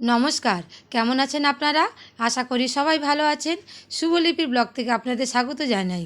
নমস্কার। কেমন আছেন আপনারা? আশা করি সবাই ভালো আছেন। শুভলিপির ব্লগ থেকে আপনাদের স্বাগত জানাই।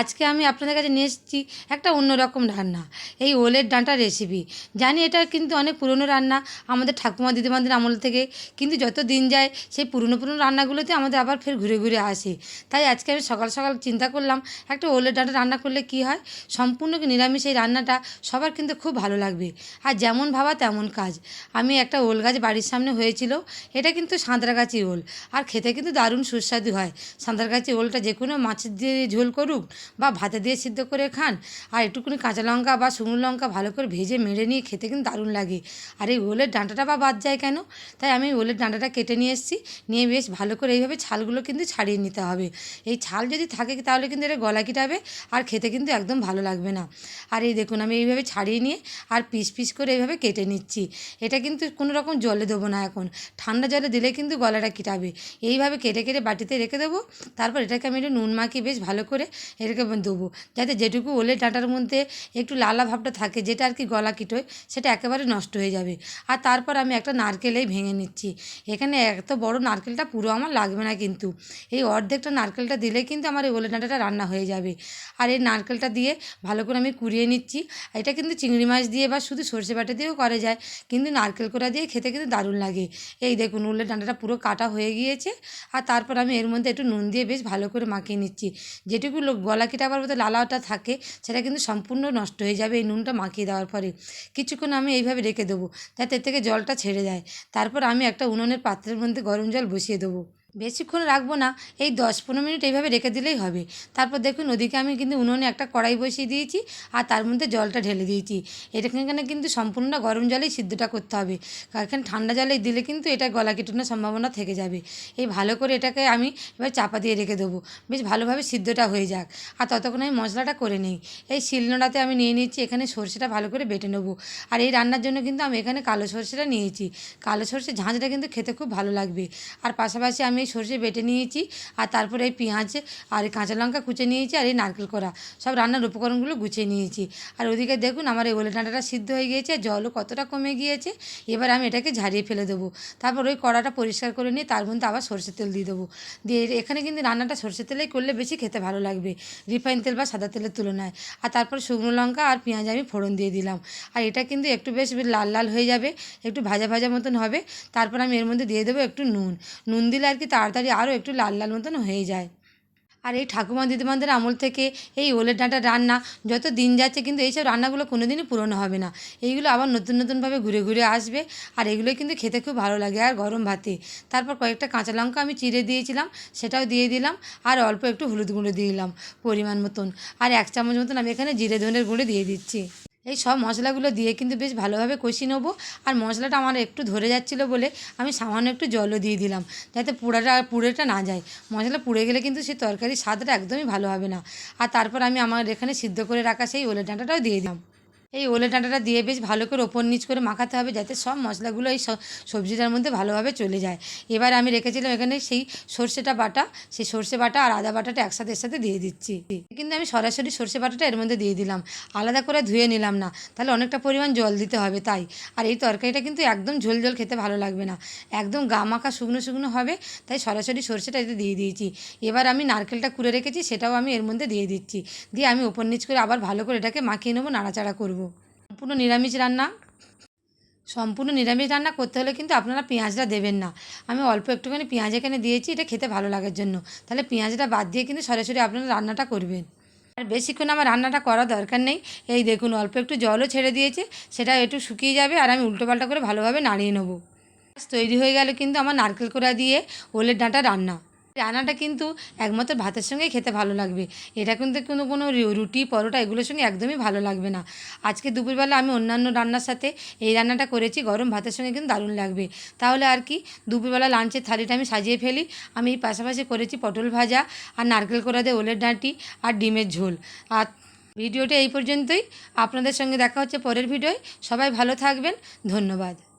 আজকে আমি আপনাদের কাছে নিয়ে এসেছি একটা অন্যরকম রান্না, এই ওলের ডাঁটা রেসিপি জানি এটা কিন্তু অনেক পুরনো রান্না, আমাদের ঠাকুমা দিদিমাদের আমল থেকে কিন্তু যত দিন যায়, সেই পুরনো পুরনো রান্নাগুলোতে আমাদের আবার ফের ঘুরে ঘুরে আসে। তাই আজকে আমি সকাল সকাল চিন্তা করলাম, একটা ওলের ডাঁটা রান্না করলে কি হয়? সম্পূর্ণ নিরামিষ এই রান্নাটা সবার কিন্তু খুব ভালো লাগবে। আর যেমন ভাবা তেমন কাজ। আমি একটা ওল গাছ বাড়ির সামনে হয়েছিল এটা কিন্তু সাঁতরাগাছি ওল। আর খেতে কিন্তু দারুণ সুস্বাদু হয়। সাঁতরাগাছি ওলটা যে কোনো মাছের দিয়ে ঝোল করুক বা ভাতে দিয়ে সিদ্ধ করে খান, আর একটুখানি কাঁচা লঙ্কা বা শুকনো লঙ্কা ভালো করে ভেজে মেরে নিয়ে খেতে কিন্তু দারুণ লাগে। আর এই ওলের ডাঁটাটা বা বাদ যায় কেন? তাই আমি ওলের ডাঁটাটা কেটে নিয়ে এসেছি। নিয়ে বেশ ভালো করে এইভাবে ছালগুলো কিন্তু ছাড়িয়ে নিতে হবে। এই ছাল যদি থাকে তাহলে কিন্তু এটা গলা কিটাবে, আর খেতে কিন্তু একদম ভালো লাগবে না। আর এই দেখুন, আমি এইভাবে ছাড়িয়ে নিয়ে আর পিস পিস করে এইভাবে কেটে নিচ্ছি। এটা কিন্তু কোনো রকম জলে দেবো না এখন। ঠান্ডা জলে দিলে কিন্তু গলাটা কিটাবে। এইভাবে কেটে কেটে বাটিতে রেখে দেবো। তারপর এটাকে আমি একটু নুন মাখিয়ে বেশ ভালো করে এটাকে দেবো। যাতে যেটুকু ওলের ডাঁটার মধ্যে একটু লালা ভাবটা থাকে, যেটা আর কি গলা কিটোয় সেটা একেবারে নষ্ট হয়ে যাবে। আর তারপর আমি একটা নারকেলেই ভেঙে নিচ্ছি। এখানে এত বড় নারকেলটা পুরো আমার লাগবে না কিন্তু। এই অর্ধেকটা নারকেলটা দিলে কিন্তু আমার এই ওলের ডাঁটাটা রান্না হয়ে যাবে। আর এই নারকেলটা দিয়ে ভালো করে আমি কুড়িয়ে নিচ্ছি। এটা কিন্তু চিংড়ি মাছ দিয়ে বা শুধু সর্ষে বাটা দিয়েও করা যায়। কিন্তু নারকেল কোড়া দিয়ে খেতে কিন্তু দারুণ লাগে। এই দেখুন উলের ডাঁটাটা পুরো কাটা হয়ে গিয়েছে। আর তারপর আমি এর মধ্যে একটু নুন দিয়ে বেশ ভালো করে মাখিয়ে নিচ্ছি। যেটুকু লোক গলা কেটাবার মধ্যে লালাটা থাকে, সেটা কিন্তু সম্পূর্ণ নষ্ট হয়ে যাবে এই নুনটা মাখিয়ে দেওয়ার পরে। কিছুক্ষণ আমি এইভাবে রেখে দেবো, যাতে থেকে জলটা ছেড়ে যায়। তারপর আমি একটা উনুনের পাত্রের মধ্যে গরম জল বসিয়ে দেবো। বেশিক্ষণ রাখব না, এই দশ পনেরো মিনিট এইভাবে রেখে দিলেই হবে। তারপর দেখুন, ওদিকে আমি কিন্তু উনুনে একটা কড়াই বসিয়ে দিয়েছি আর তার মধ্যে জলটা ঢেলে দিয়েছি। এখানে কিন্তু সম্পূর্ণ গরম জলেই সিদ্ধটা করতে হবে। এখানে ঠান্ডা জলে দিলে কিন্তু এটা গলা কেটানোর সম্ভাবনা থেকে যাবে। এই ভালো করে এটাকে আমি এবার চাপা দিয়ে রেখে দেবো। বেশ ভালোভাবে সিদ্ধটা হয়ে যাক। আর ততক্ষণ আমি মশলাটা করে নিই। এই শিলনোড়াতে আমি নিয়ে নিচ্ছি, এখানে সর্ষেটা ভালো করে বেটে নেব। আর এই রান্নার জন্য কিন্তু আমি এখানে কালো সর্ষেটা নিয়েছি। কালো সর্ষে ঝাঁঝটা কিন্তু খেতে খুব ভালো লাগবে। আর পাশাপাশি আমি এই সর্ষে বেটে নিয়েছি, আর তারপরে এই পেঁয়াজ আর কাঁচা লঙ্কা কুচে নিয়েছি আর এই নারকেল করা সব রান্নার উপকরণগুলো গুছিয়ে নিয়েছি। আর ওদিকে দেখুন আমার এই ওলে ডাঁটাটা সিদ্ধ হয়ে গিয়েছে, জলও কতটা কমে গিয়েছে। এবার আমি এটাকে ঝারিয়ে ফেলে দেবো। তারপর ওই কড়াটা পরিষ্কার করে নিয়ে তার মধ্যে আবার সরষের তেল দিয়ে দেবো। দিয়ে এখানে কিন্তু রান্নাটা সরষের তেলেই করলে বেশি খেতে ভালো লাগবে, রিফাইন তেল বা সাদা তেলের তুলনায়। আর তারপর শুকনো লঙ্কা আর পেঁয়াজ আমি ফোড়ন দিয়ে দিলাম। আর এটা কিন্তু একটু বেশ লাল লাল হয়ে যাবে, একটু ভাজা ভাজা মতন হবে। তারপর আমি এর মধ্যে দিয়ে দেবো একটু নুন। নুন দিলে আর কি তাড়াতাড়ি আরও একটু লাল লাল মতন হয়ে যায়। আর এই ঠাকুমা দিদিমাদের আমল থেকে এই ওলের ডাঁটা রান্না যত দিন যাচ্ছে কিন্তু এইসব রান্নাগুলো কোনো দিনই পুরনো হবে না। এইগুলো আবার নতুন নতুনভাবে ঘুরে ঘুরে আসবে আর এগুলো কিন্তু খেতে খুব ভালো লাগে আর গরম ভাতে। তারপর কয়েকটা কাঁচা লঙ্কা আমি চিড়ে দিয়েছিলাম, সেটাও দিয়ে দিলাম আর অল্প একটু হলুদ গুঁড়ো দিয়ে দিলাম পরিমাণ মতন। আর এক চামচ মতন আমি এখানে জিরে ধনের গুঁড়ো দিয়ে দিচ্ছি। এই সব মশলাগুলো দিয়ে কিন্তু বেশ ভালোভাবে কষিয়ে নেব। আর মশলাটা আমার একটু ধরে যাচ্ছিল বলে আমি সামান্য একটু জলও দিয়ে দিলাম, যাতে পুড়াটা পুড়েটা না যায়। মশলা পুড়ে গেলে কিন্তু সেই তরকারির স্বাদটা একদমই ভালো হবে না। আর তারপর আমি আমার এখানে সিদ্ধ করে রাখা সেই ওলের ডাঁটাটাও দিয়ে দিলাম। এই ওলে ডাঁটাটা দিয়ে বেশ ভালো করে ওপর নিচ করে মাখাতে হবে যাতে সব মশলাগুলো এই সবজিটার মধ্যে ভালোভাবে চলে যায়। এবার আমি রেখেছিলাম এখানে সেই সর্ষেটা বাটা, সেই সর্ষে বাটা আর আদা বাটাটা একসাথে এর সাথে দিয়ে দিচ্ছি। কিন্তু আমি সরাসরি সর্ষে বাটাটা এর মধ্যে দিয়ে দিলাম। আলাদা করে ধুয়ে নিলাম না, তাহলে অনেকটা পরিমাণ জল দিতে হবে তাই। আর এই তরকারিটা কিন্তু একদম ঝোল ঝোল খেতে ভালো লাগবে না, একদম গা মাখা শুকনো শুকনো হবে, তাই সরাসরি সর্ষেটা এতে দিয়ে দিয়েছি। এবার আমি নারকেলটা কুড়ে রেখেছি, সেটাও আমি এর মধ্যে দিয়ে দিচ্ছি। দিয়ে আমি ওপর নিচ করে আবার ভালো করে এটাকে মাখিয়ে নেব, নাড়াচাড়া করব। সম্পূর্ণ নিরামিষ রান্না। সম্পূর্ণ নিরামিষ রান্না করতে হলে কিন্তু আপনারা পেঁয়াজটা দেবেন না। আমি অল্প একটুখানি পেঁয়াজ এখানে দিয়েছি, এটা খেতে ভালো লাগার জন্য। তাহলে পেঁয়াজটা বাদ দিয়ে কিন্তু সরাসরি আপনারা রান্নাটা করবেন। আর বেশিক্ষণ আমার রান্নাটা করা দরকার নেই। এই দেখুন, অল্প একটু জলও ছেড়ে দিয়েছে, সেটা একটু শুকিয়ে যাবে আর আমি উল্টোপাল্টা করে ভালোভাবে নাড়িয়ে নেব। তৈরি হয়ে গেল কিন্তু আমার নারকেল কোড়া দিয়ে ওলের ডাঁটা রান্না। রান্নাটা কিন্তু একমাত্র ভাতের সঙ্গেই খেতে ভালো লাগবে। এটা কিন্তু কোনো কোনো রুটি, পরোটা এগুলোর সঙ্গে একদমই ভালো লাগবে না। আজকে দুপুরবেলা আমি অন্যান্য রান্নার সাথে এই রান্নাটা করেছি, গরম ভাতের সঙ্গে কিন্তু দারুণ লাগবে। তাহলে আর কি, দুপুরবেলা লাঞ্চের থালিটা আমি সাজিয়ে ফেলি। আমি এই পাশাপাশি করেছি পটল ভাজা, আর নারকেল কোড়া দিয়ে ওলের ডাঁটি, আর ডিমের ঝোল। আর ভিডিওটা এই পর্যন্তই। আপনাদের সঙ্গে দেখা হচ্ছে পরের ভিডিওয়। সবাই ভালো থাকবেন। ধন্যবাদ।